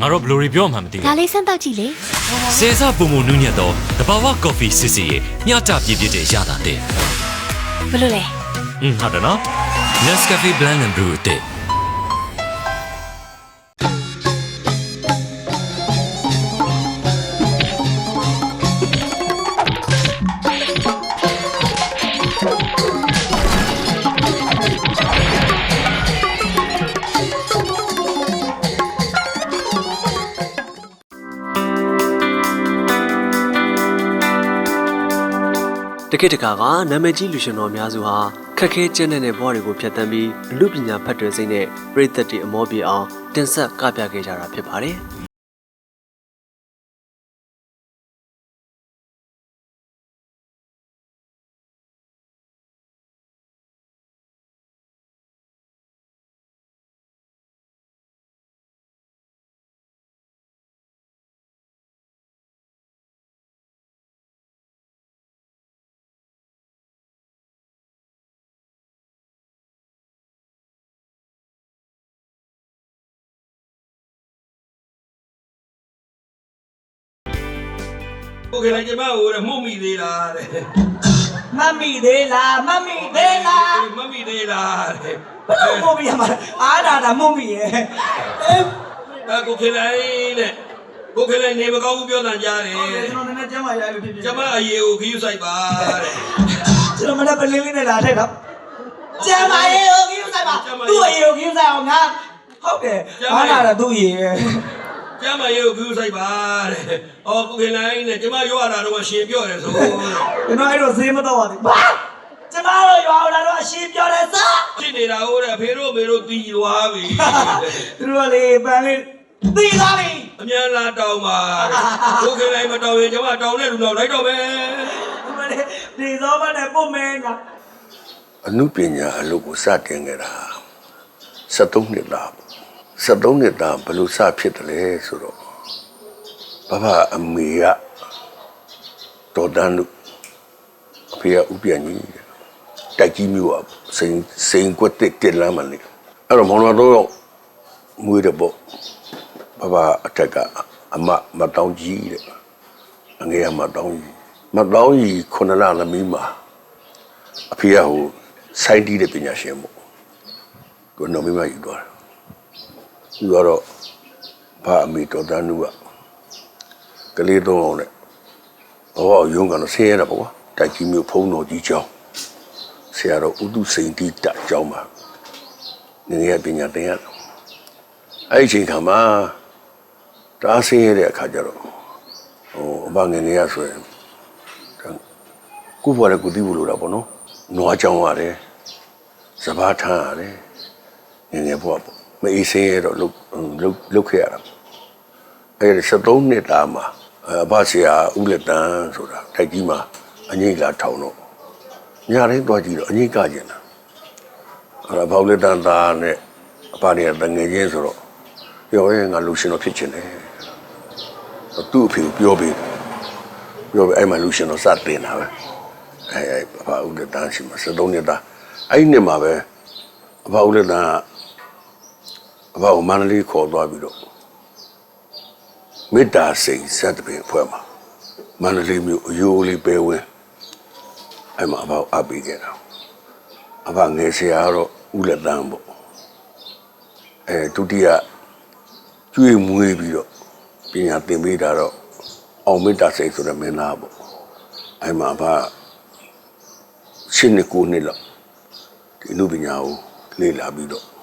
ငါတော့ဘယ်လိုတွေပြောမှမသိဒါဘူးလေးစမ်းတော့ကြည့်လေစေစားပုံပုံနူးညံ့တော့တဘာဝကော်ဖီစစ်စစ်ရဲ့မျှတပြည့်ပြည့်တဲ့ရတာတဲ့ဘယ်လိုလဲอืมဟုတ်တယ်နော် Nescafe Blend and Brew တဲ့ တကိတ်တကာကနာမည်ကြီးလူရှင်တော်အများစုဟာခက်ခဲကျဉ်းတဲ့ဘဝတွေကိုဖျက်ဆီးပြီးအမှုပညာဖတ်တွယ်စိတ်နဲ့ပြည်သက်တွေအမောပြေအောင်တင်ဆက်ကပြခဲ့ကြတာဖြစ်ပါတယ်။။ ကိုယ်ကလည်းကျမကိုလည်းမှုတ်မိသေးလားတဲ့မတ်မိသေးလားမတ်မိသေးလား။မတ်မိသေးလားတဲ့ဘယ်လိုမို့မိရမှာလဲအားနာတာမို့မိရဲ့အဲ။အဲကိုယ်ကလည်းတဲ့ကိုယ်ကလည်းနေမကောင်းဘူးပြောတန်ကြားတယ်ဟုတ်တယ်ကျွန်တော်နည်းနည်းကျမ်းမာရလို့ဖြစ်ဖြစ်။ကျမအရေးကိုခီးယူဆိုင်ပါတဲ့ကျွန်တော်မနေ့ပလင်းလေးနဲ့လာထည့်တော့ကျမ်းမာရေကိုကြီးဆိုင်ပါသူ့အရေကိုကြီးဆိုင်အောင်ငါဟုတ်တယ်အားနာတာသူ့အရေ။ ကျမအရေးကိုခီးယူဆိုင်ပါတဲ့။အော်ကိုယ်ကလည်းနဲ့ကျမရောရတာတော့ရှင်ပြောတယ်ဆိုတဲ့ကျွန်တော်အဲ့တော့ဈေးမတော့ပါဘူးဘာကျမတို့ရွာလာတော့အရှင်းပြောတယ်စား။ဖြစ်နေတာဟုတ်တဲ့အဖေတို့အမေတို့တီးသွားပြီသူတို့ကလေပန်းလေးသိသားပြီ။အမြန်လာတောင်းပါတဲ့။ကိုယ်ကလည်းမတောင်းရင်ကျမတောင်းတဲ့လူတော့လိုက်တော့မယ်ဒီမလေးဒီသောမနဲ့ပုံမဲငါအနုပညာအလုပ်ကိုစတင်ခဲ့တာ73နှစ်သားပေါ့ 73နှစ်သားဘယ်လိုစဖြစ်တယ်လဲဆိုတော့ဘဘအမေကတော်တန်းလူအဖေကဥပြန်ကြီးတဲ့တိုက်ကြီးမျိုးကစိန်စိန်ကွက်တစ်တင်လမ်းမလေးအဲ့တော့မောင်တော်တော့မွေးတယ်ပေါ့ဘဘအထက်ကအမမတောင်းကြီးတဲ့အငယ်ကမတောင်းကြီးမတောင်းကြီးခုနလသမီးမှာအဖေကဟိုစိုင်းတီးတဲ့ပညာရှင်ပေါ့သူကနော်မိမယူသွားတယ် ယူသွားတော့ဘာအမေတော်တန်းနူကကလေးသုံးအောင်နဲ့ဘောရုံးကတော့ဆင်းရဲတာပေါ့ကွာတိုက်ကြီးမျိုးဖုံးတော်ကြီးကျောင်းဆရာတော်ဥဒုစိန်တိတကျောင်းမှာငငယ်ပညာသင်ရတယ်အဲ့ဒီအချိန်ခါမှာတအားဆင်းရဲတဲ့အခါကျတော့ဟိုအဘငငယ်ရဆိုရင်ကိုယ်ဘွားလည်းကိုသိဖို့လိုတာပေါ့နော်။နွားကြောင်ရတယ်။စဘာထမ်းရတယ်။ငယ်ငယ်ဘွားပေါ့။ မအေးစင်းရတော့လုတ်လုတ်လုတ်ခဲ့ရတာ။အဲဒီ73နှစ်တာမှာအဘဆရာဦးလက်တန်းဆိုတာတိုက်ကြီးမှာအငိမ့်လာထောင်တော့ညတိုင်းသွားကြည့်တော့အငိမ့်ကကျင်တာ။အဲဘောက်လက်တန်းသားနဲ့အဘတွေကတငယ်ချင်းဆိုတော့ပြောရဲငါလူရှင်တော့ဖြစ်ချင်တယ်။သူ့အဖေကိုပြောပြီးပြောပြီးအဲ့မှာလူရှင်တော့စတင်တာပဲ။အဲအဲအဖဦးလက်တန်းရှိမှာ73နှစ်သားအဲ့ဒီနှစ်မှာပဲအဖဦးလက်တန်းက အဖကိုမန္တလေးခေါ်သွားပြီးတော့မေတ္တာစိန်စက်တပင်ဖွဲ့မှာမန္တလေးမြို့အယိုးလေးပဲဝင်အဲ့မှာအဖကိုအပ်ပြီးခဲ့တာအဖငယ်ဆရာကတော့ဦးလက်တန်းပေါ့အဲဒုတိယကျွေးမွေးပြီးတော့ပညာသင်ပေးတာတော့အောင်မေတ္တာစိန်ဆိုတဲ့မင်းသားပေါ့အဲ့မှာအဖရှင်းနေကိုနှစ်လောက်ဒီလူပညာကိုလေ့လာပြီးတော့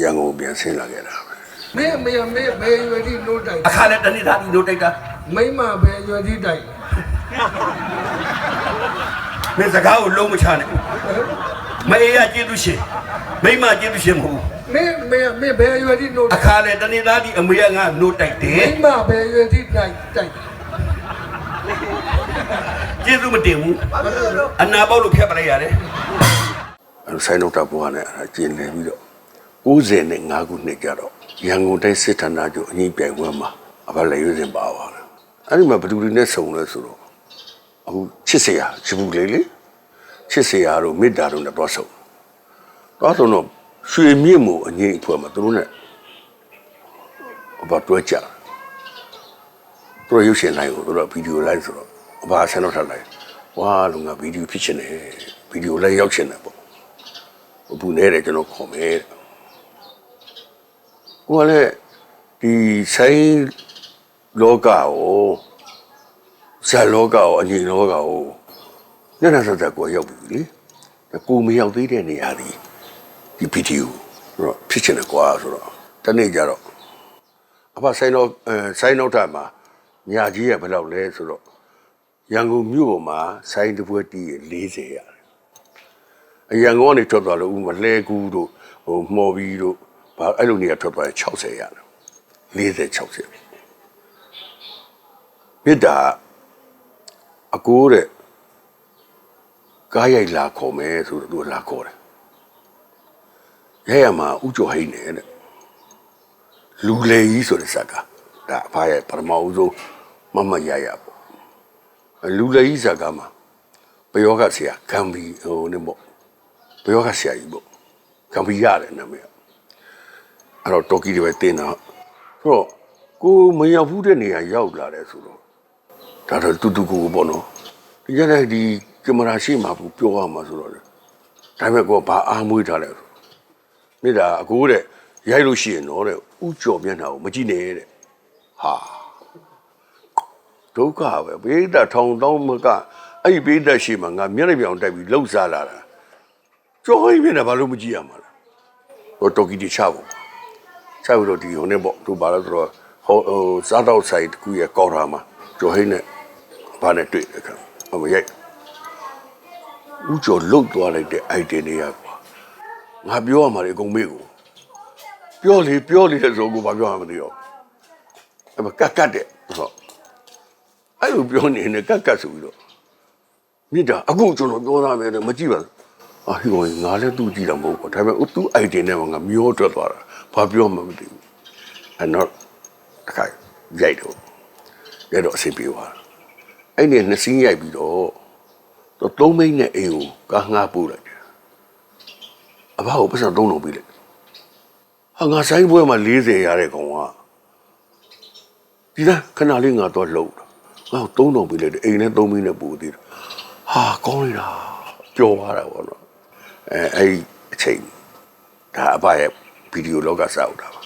ရန်ကုန်ပြန်ဆင်းလာခဲ့တာပဲမင်းမေမေဘယ်ရွယ်ဒီလို့တိုက်အခါနဲ့တနေ့သားပြီးလို့တိုက်တာမိမဘယ်ရွယ်ဒီတိုက်မင်းစကားကိုလုံးမချနဲ့မအေးရကျေးဇူးရှင်မိမကျေးဇူးရှင်မဟုတ်ဘူးမင်းမေမေဘယ်ရွယ်ဒီလို့အခါနဲ့တနေ့သားပြီးအမေကငါနိုးတိုက်တယ် မိမဘယ်ရွယ်ဒီတိုက်တိုက်ကျေးဇူးမတင်ဘူးအနာပေါက်လို့ဖျက်ပလိုက်ရတယ် အဲလိုဆိုင်တော့တပ်ဘွားနဲ့အဲကျင်လည်ပြီးတော့ 95ခုနှစ်ကြတော့ရန်ကုန်တိုင်းစစ်ဌာနချုပ်အငိမ့်ပြိုင်ပွဲမှာအဖလည်းရွေးစင်ပါသွားတယ်အဲ့ဒီမှာဘယ်သူတွေနဲ့ဆုံလဲဆိုတော့အခုချစ်စရာချစ်ဘူးလေလေချစ်စရာတို့မေတ္တာတို့နဲ့တော့ဆုံတော့ဆုံတော့ရွှေမြင့်မို့အငိမ့်အဖွဲ့မှာသူတို့နဲ့ဘာတွဲကြသူတို့ရုပ်ရှင်လိုက်ကိုသူတို့ဗီဒီယိုလိုက်ဆိုတော့ဘာဆန်းတော့ထားလိုက်ဝါလုံကဗီဒီယိုဖြစ်ချင်တယ်ဗီဒီယိုလည်းရောက်ချင်တယ်ပေါ့ဘူးနေတယ်ကျွန်တော်ခေါ်မယ်တဲ့ ကိုကလည်းဒီဆိုင်လောကကိုဇာလောကကိုအငြိမ်လောကကိုညနေဆက်ဆက်ကိုရောက်ပြီလေကိုမရောက်သေးတဲ့နေရာဒီဒီဗီဒီယိုတော့ဖြစ်ချင်တယ်ကွာဆိုတော့တနေ့ကျတော့အဖဆိုင်တော့အဲဆိုင်တော့တာမှာညာကြီးရဘယ်လောက်လဲဆိုတော့ရန်ကုန်မြို့ပေါ်မှာဆိုင်တစ်ပွဲတီး40ရတယ်အရန်ကုန်ကနေထွက်သွားလို့ဥမလဲကူးတို့ဟိုမော်ဘီတို့ ဘာအဲ့လိုနေရာထွက်သွားရင်60ရတယ်40 60မြစ်တာအကိုတဲ့ကားရိုက်လာခေါ်မယ်ဆိုတော့သူကလာခေါ်တယ်ရဲရမှာဥကျော်ဟိန်းနဲ့တဲ့လူလေကြီးဆိုတဲ့ဇာတ်ကဒါအဖရဲ့ပထမဦးဆုံးမမရရပေါ့လူလေကြီးဇာတ်ကမှာဘယောကဆရာကံဘီဟိုနေပေါ့ဘယောကဆရာကြီးပေါ့ကံဘီရတယ်နာမည် အဲ့တော့တော်ကီတွေပဲတင်းတော့ဆိုတော့ကိုမရောက်ဘူးတဲ့နေရာရောက်လာတယ်ဆိုတော့ဒါတော့တူတူကိုပေါ့နော်ဒီကြတဲ့ဒီကင်မရာရှိမှဘူးပြောရမှာဆိုတော့လေဒါပေမဲ့ကိုကဘာအားမွေးထားလဲဆိုမိတာအကိုတဲ့ရိုက်လို့ရှိရင်တော့တဲ့ဥကြော်မျက်နှာကိုမကြည့်နဲ့တဲ့ဟာဒုက္ခပဲဘေးတာထောင်တောင်းမကအဲ့ဒီဘေးတာရှိမှငါမျက်နှာပြောင်တက်ပြီးလှုပ်ရှားလာတာကြော်ဟိမျက်နှာဘာလို့မကြည့်ရမှာလဲဟိုတိုကီတီချဖို့ ချဖို့တော့ဒီဟိုနေပေါ့သူဘာလို့ဆိုတော့ဟိုဟိုစားတော့ဆိုင်တကူရဲ့ကောက်ထားမှာကြော်ဟိနဲ့ဘာနဲ့တွေ့တယ်ခါဟိုမရိုက်ဥကြော်လှုပ်သွားလိုက်တဲ့ item တွေကကွာငါပြောရမှာလေအကုန်မေ့ကိုပြောလေပြောလေတဲ့ဆိုကိုဘာပြောရမသိတော့အဲ့မကတ်ကတ်တဲ့ဟုတ်အဲ့လိုပြောနေနေကတ်ကတ်ဆိုပြီးတော့မိတာအခုကျွန်တော်ပြောတာပဲလေမကြည့်ပါဘူးအာဟိကောငါလည်းသူ့ကြည့်တာမဟုတ်ဘူးဒါပေမဲ့သူ့ idea နဲ့ငါမျောထွက်သွားတာ ဘာပြောမှမသိဘူးအဲ့တော့တစ်ခါရိုက်တော့ရိုက်တော့အဆင်ပြေသွားတာအဲ့ဒီနှစ်စင်းရိုက်ပြီးတော့တော့သုံးမိန်းနဲ့အိမ်ကိုကားငှားပို့လိုက်တယ်အဘကိုပတ်စံသုံးလုံးပေးလိုက်ဟာငါဆိုင်ပွဲမှာ40ရတဲ့ကောင်ကဒီလားခဏလေးငါတော့လှုပ်တာငါသုံးလုံးပေးလိုက်တယ်အိမ်နဲ့သုံးမင်းနဲ့ပို့သေးတယ်ဟာကောင်းနေတာပျော်သွားတာပေါ့နော်အဲအဲ့ဒီအချိန်ဒါအဘရဲ့ ဗီဒီယိုလောကစောက်တာပါ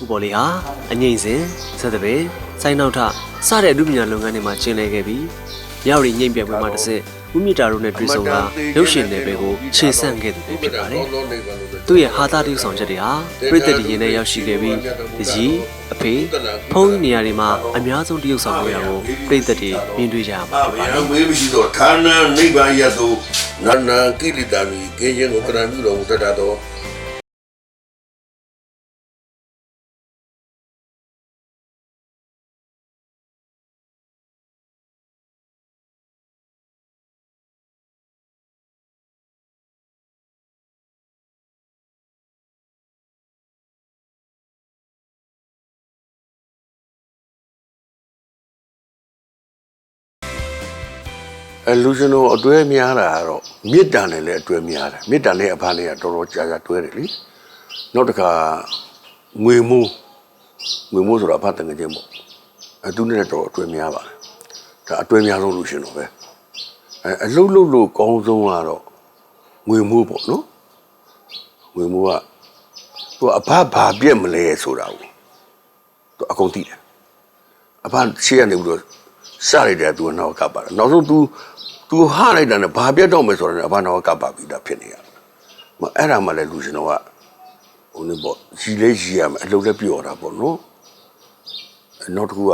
ဥပေါ်လေးဟာအငိမ့်စဉ်ဆက်တဲ့ပင်စိုင်းနောက်ထစတဲ့အမှုပညာလုပ်ငန်းတွေမှာကျင်းလည်ခဲ့ပြီးမြောက်ရီငိမ့်ပြပွဲမှာတစ်စက်ဥမြင့်တာတို့နဲ့တွေ့ဆုံကရုပ်ရှင်နယ်ပယ်ကိုခြေဆန့်ခဲ့သူပဲဖြစ်ပါတယ်။သူ့ရဲ့ဟာတာတိဆောင်ချက်တွေဟာပြည်သက်တည်ရင်နဲ့ရောက်ရှိခဲ့ပြီးတကြီးအဖေဖုန်းကြီးနေရာတွေမှာအများဆုံးတရုပ်ဆောင်ခဲ့ရကိုပြည်သက်တည်မြင်တွေ့ကြရမှာဖြစ်ပါတယ်ဘာမေးမရှိတော့ဌာနနိဗ္ဗာန်ရသောနန္နာကိလေသာမီကင်းခြင်းကိုကရံပြုတော်မူတတ်သော အဲလူရှင်တို့အတွဲများတာကတော့မေတ္တာနဲ့လည်းအတွဲများတယ်မေတ္တာနဲ့အဖားလေးကတော်တော်ကြာကြာတွဲတယ်လीနောက်တစ်ခါငွေမိုးငွေမိုးဆိုတာအဖတ်တငယ်ချင်းပေါ့အဲသူနဲ့တော်တော်အတွဲများပါတယ်ဒါအတွဲများဆုံးလူရှင်တော့ပဲအဲအလုတ်လုတ်လို့ကောင်းဆုံးကတော့ငွေမိုးပေါ့နော်ငွေမိုးကသူကအဖဘာပြက်မလဲဆိုတာကိုသူအကုန်သိတယ်အဖရှေ့ကနေပြီးတော့စလိုက်တယ်သူကနောက်ကပ်ပါတယ်နောက်ဆုံး तू तू ဟလိုက်တာနဲ့ဘာပြတ်တော့မယ်ဆိုတော့လည်းအဖနောက်ကပ်ပါပြီးသားဖြစ်နေရမအဲ့ဒါမှလည်းလူရှင်တော်ကဟိုနေပေါ့ရီလေးရီရမယ်အလုပ်လည်းပြောတာပေါ့နော်နောက်တစ်ခုက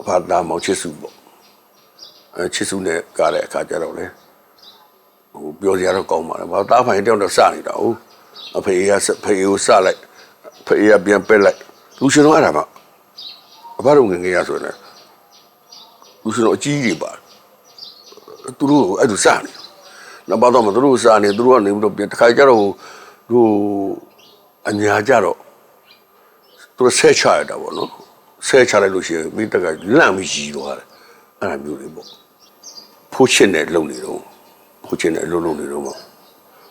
အဖသားမောင်ချစ်စုပေါ့အဲချစ်စုနဲ့ကားတဲ့အခါကျတော့လေဟိုပြောစရာတော့ကောင်းပါလေဘာသားဖိုင်တယောက်တော့စနေတာဟုတ်အဖေကဖေကိုစလိုက်ဖေကပြန်ပက်လိုက်လူရှင်တော်အဲ့ဒါမှအဘတို့ငယ်ငယ်ရဆိုရင်လူစတော့အကြီးကြီးပါ သူတို့အဲ့ဒါစနေနောက်ပါတော့မသူတို့စနေသူတို့ကနေပြီးတော့ပြန်တစ်ခါကျတော့သူအညာကြတော့သူတို့ဆဲချရတာပေါ့နော်ဆဲချလိုက်လို့ရှိရင်မိတက်ကလန့်ပြီးရီသွားတယ်အဲ့ဒါမျိုးတွေပေါ့ဖိုးချင်တဲ့လုံနေတော့ဖိုးချင်တဲ့လုံလုံနေတော့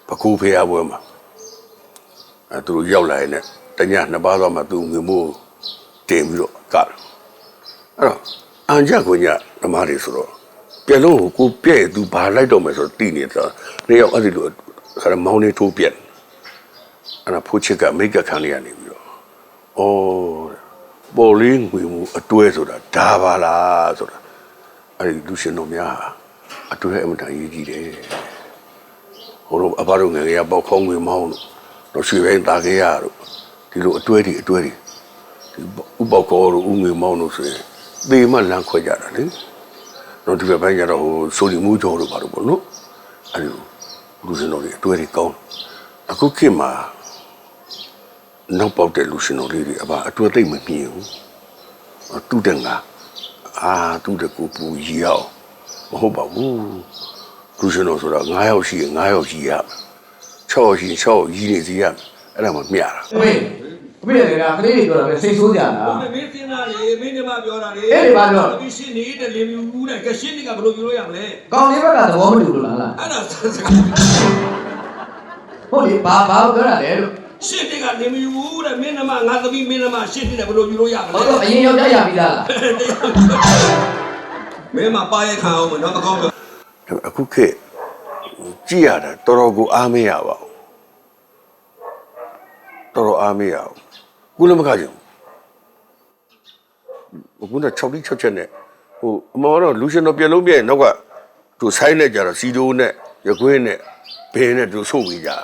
ပကူဖေးရပွဲမှာအဲသူတို့ရောက်လာရင်လည်းတညနှစ်ပါးသွားမှသူငွေမိုးတင်ပြီးတော့ကတယ်အဲ့တော့အန်ကြကိုညဓမ္မတွေဆိုတော့ ပြက်လုံးကိုကိုပြက်ရသူဘာလိုက်တော့မယ်ဆိုတော့တိနေတော့နေရောက်အဲ့ဒီလိုခါမောင်းနေထိုးပြက်အဲ့ဒါဖိုးချစ်ကမိတ်ကခံရနေပြီးတော့။အော်ပေါ်လေးငွေမှုအတွဲဆိုတာဒါပါလားဆိုတာအဲ့ဒီလူရှင်တော်များဟာအတွဲအမှန်တန်ရေးကြည့်တယ်။ဟိုတော့အဘတို့ငယ်ငယ်ကပေါက်ခေါင်းငွေမောင်းလို့တော့ရွှေဘိုင်းတာခဲ့ရတို့ဒီလိုအတွဲတွေအတွဲတွေဒီဥပေါက်ခေါ်တို့ဥငွေမောင်းလို့ဆိုရင်သေမလမ်းခွဲကြတာလေ။ တော့ဒီဘက်ပိုင်းကျတော့ဟိုဆိုလီမူးကျော်တို့ပါတော့ပေါ့နော်။အဲ့ဒီလူရှင်တော်တွေအတွဲတွေကောင်းအခုခေတ်မှာနောက်ပေါက်တဲ့လူရှင်တော်လေးတွေအပါအတွဲသိမ့်မမြင်ဘူးအတူတဲ့ငါအာတူတဲ့ကိုပူရီအောင်မဟုတ်ပါဘူးလူရှင်တော်ဆိုတာ9ယောက်ရှိရင်9ယောက်ရှိရမယ်6ယောက်ရှိရင်6ယောက်ကြီးနေစီရမယ်အဲ့ဒါမှမျှတာ အမေအမေလည်းကကလေးတွေပြောတာပဲစိတ်ဆိုးကြတာမင်းစင်းသားလေမင်းညီမပြောတာလေအေးဒီမှာပြောဒီရှင်းနေတဲ့လင်မြူဦးတဲ့ကရှင်းနေကဘယ်လိုပြောရမလဲကောင်းလေးဘက်ကသဘောမတူလို့လားလားအဲ့ဒါဆက်စကဟုတ်လေဘာဘာပြောတာလဲလို့ရှင်းနေကလင်မြူဦးတဲ့မင်းညီမငါသမီးမင်းညီမရှင်းနေတယ်ဘယ်လိုပြောလို့ရမဟောလဲတော့အရင်ယောက်ျားရပြီးသားလားမင်းမပါရခံအောင်မနော်မကောင်းဘူးဒါပေမဲ့အခုခေတ်ကြည့်ရတာတော်တော်ကိုအားမရပါဘူးတော်တော်အားမရဘူး ကုလမခကြဘူးအခုတော့6တိ6ချက်နဲ့ဟိုအမောတော့လူရှင်တော်ပြလုံးပြနောက်ကသူဆိုင်နဲ့ကြတော့စီဒိုးနဲ့ရခွင်းနဲ့ဘင်းနဲ့သူဆို့ပြီးကြတာ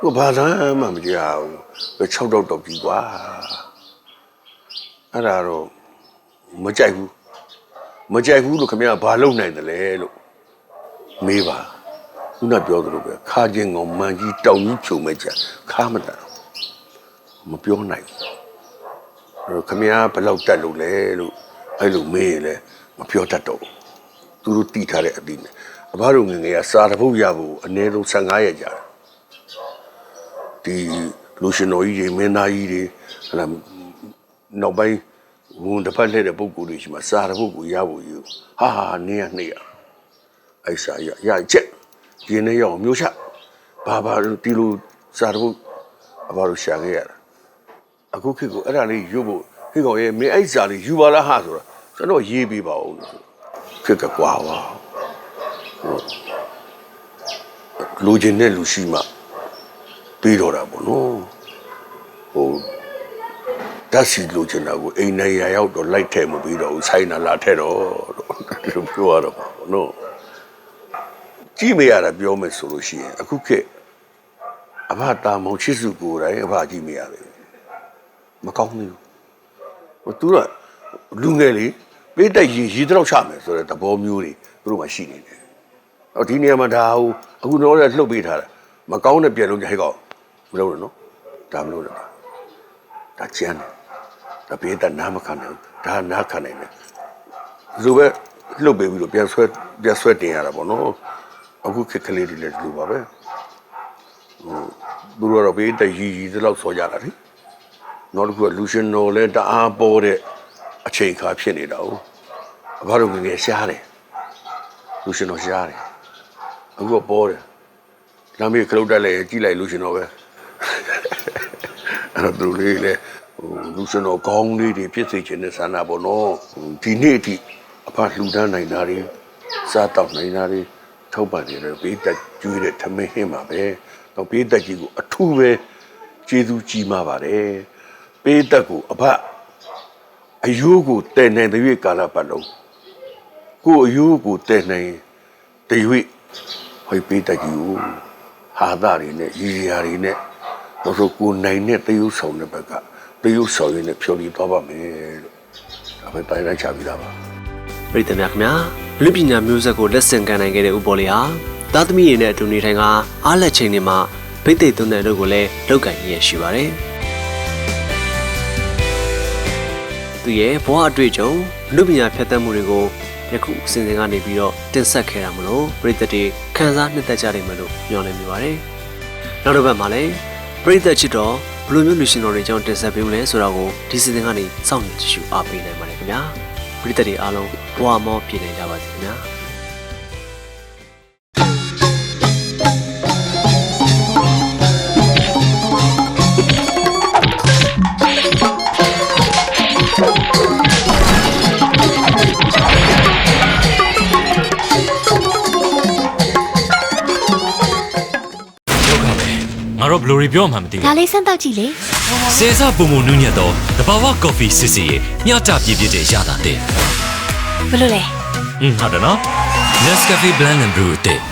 ဟိုဘာသာမှမကြောက်ဘူး6တော့တော့ကြီးกว่าအဲ့ဒါတော့မကြိုက်ဘူးမကြိုက်ဘူးလို့ခင်ဗျာဘာလုပ်နိုင်တယ်လဲလို့မေးပါခုနပြောသလိုပဲခါချင်းကောင်မန်ကြီးတောင်ကြီးဖြုံမဲ့ကြခါမတန် မပြောနိုင်ဘူးအဲ့တော့ခမည်းဘယ်လောက်တက်လို့လဲလို့အဲ့လိုမေးရင်လည်းမပြောတတ်တော့ဘူးသူတို့တီးထားတဲ့အပြီးနဲ့အဘတို့ငယ်ငယ်ကစာတစ်ပုတ်ရဖို့အနည်းဆုံး15ရက်ကြာတယ်ဒီလူရှင်တော်ကြီးတွေမင်းသားကြီးတွေဟလာနောက်ပိုင်းဝန်တစ်ဖက်လှည့်တဲ့ပုံကိုယ်တွေရှိမှစာတစ်ပုတ်ကိုရဖို့ယူဟာဟာနေရနေရအဲ့စာရရချက်ဒီနေ့ရောက်မျိုးချဘာဘာဒီလိုစာတစ်ပုတ်အဘတို့ရှာခဲ့ရတာ အခုခေတ်ကိုအဲ့ဒါလေးရုပ်ဖို့ခေတ်ကောင်ရဲ့မင်းအဲ့စာလေးယူပါလားဟာဆိုတော့ကျွန်တော်ရေးပေးပါဦးလို့ဆိုခေတ်ကကွာပါဟုတ်လူချင်းနဲ့လူရှိမှပြီးတော့တာပေါ့နော်ဟိုဓာတ်စီလူချင်းတာကိုအိမ်နေရရောက်တော့လိုက်ထဲမပြီးတော့ဘူးဆိုင်နာလာထဲတော့ဒီလိုပြောရတော့ပေါ့နော်ကြည့်မရတာပြောမယ်ဆိုလို့ရှိရင်အခုခေတ်အဘတာမောင်ချစ်စုကိုယ်တိုင်အဘကြည့်မရဘူး မကောင်းဘူးဟိုသူကလူငယ်လေးပေးတဲ့ရေရေတော့ချမယ်ဆိုတဲ့သဘောမျိုးတွေသူတို့မှရှိနေတယ်။အော်ဒီနေရာမှာဒါဟိုအခုတော့လည်းလှုပ်ပေးထားတာမကောင်းတဲ့ပြက်လုံးကြိုက်ကောမလုပ်နဲ့နော်ဒါမလုပ်နဲ့ဒါကျန်တယ်ဒါပေးတဲ့နားမခံနိုင်ဘူးဒါနားခံနိုင်တယ်လူပဲလှုပ်ပေးပြီးတော့ပြန်ဆွဲပြန်ဆွဲတင်ရတာပေါ့နော်အခုခက်ကလေးတွေလည်းဒီလိုပါပဲဟိုသူတို့ကတော့ပေးတဲ့ရီရီတလောက်ဆော်ကြတာလေ နောက်တစ်ခုကလူရှင်တော်လဲတအားပေါ်တဲ့အချိန်ခါဖြစ်နေတာ哦အဘတို့ငယ်ငယ်ရှားတယ်လူရှင်တော်ရှားတယ်အခုကပေါ်တယ်လမ်းမေးခလုတ်တက်လဲကြည့်လိုက်လူရှင်တော်ပဲအဲ့တော့သူတို့လေးလဲဟိုလူရှင်တော်ကောင်းလေးတွေဖြစ်စေခြင်းနဲ့ဆန္ဒပေါ့နော်ဟိုဒီနေ့အထိအဖလှူဒန်းနိုင်တာတွေစားတောက်နိုင်တာတွေထောက်ပံ့နေတယ်ဘေးတက်ကျွေးတဲ့ထမင်းဟင်းပါပဲတော့ဘေးတက်ကြီးကိုအထူးပဲကျေးဇူးကြီးမှာပါတယ် ပေးတက်ကိုအဖအယိုးကိုတည်နိုင်တဲ့၍ကာလပတ်လုံးကိုအယိုးကိုတည်နိုင်တဲ့၍ဟိုပေးတက်ကြီးကိုဟာသားတွေနဲ့ရည်ရည်တွေနဲ့တော့ဆိုကိုနိုင်တဲ့တယုဆောင်တဲ့ဘက်ကတယုဆောင်ရင်းနဲ့ဖြော်လီသွားပါမယ်လို့ဒါပဲတိုင်းလိုက်ချပြီးသားပါပရိသတ်များခင်ဗျာလူပညာမျိုးဆက်ကိုလက်ဆင့်ကမ်းနိုင်ခဲ့တဲ့ဥပေါ်လေးဟာသားသမီးတွေနဲ့အတူနေထိုင်ကအားလက်ချိန်တွေမှာဗိတ်သိက်သွန်းတဲ့တို့ကိုလည်းလောက်ကင်ရရှိပါတယ် သူရဲ့ဘဝအတွေ့အကြုံလူပညာဖြတ်သန်းမှုတွေကိုယခုအစဉ်စဉ်ကနေပြီးတော့တင်ဆက်ခဲ့တာမလို့ပရိသတ်တွေခန်းစားနှစ်သက်ကြတယ်မလို့ညွှန်လင်းမိပါတယ်နောက်တစ်ပတ်မှာလည်းပရိသတ်ချစ်တော်ဘယ်လိုမျိုးလူရှင်တော်တွေကြောင့်တင်ဆက်ပေးမလဲဆိုတာကိုဒီစီစဉ်ကနေစောင့်မျှော်ကြည့်ရှုအားပေးနိုင်ပါတယ်ခင်ဗျာပရိသတ်တွေအားလုံးဘဝမောပြည့်နေကြပါစေခင်ဗျာ တော့ဘယ်လိုတွေပြောမှမသိဒါဘူးလေးစမ်းတော့ကြည့်လေဆယ်ဆပုံမနူးညံ့သောတဘာဝကော်ဖီစစ်စီရဲ့မျှတပြည့်ပြည့်တဲ့ရတာတဲ့ဘယ်လိုလဲอืมဟုတ်တယ်နော် Nescafe Blend and Brew တဲ့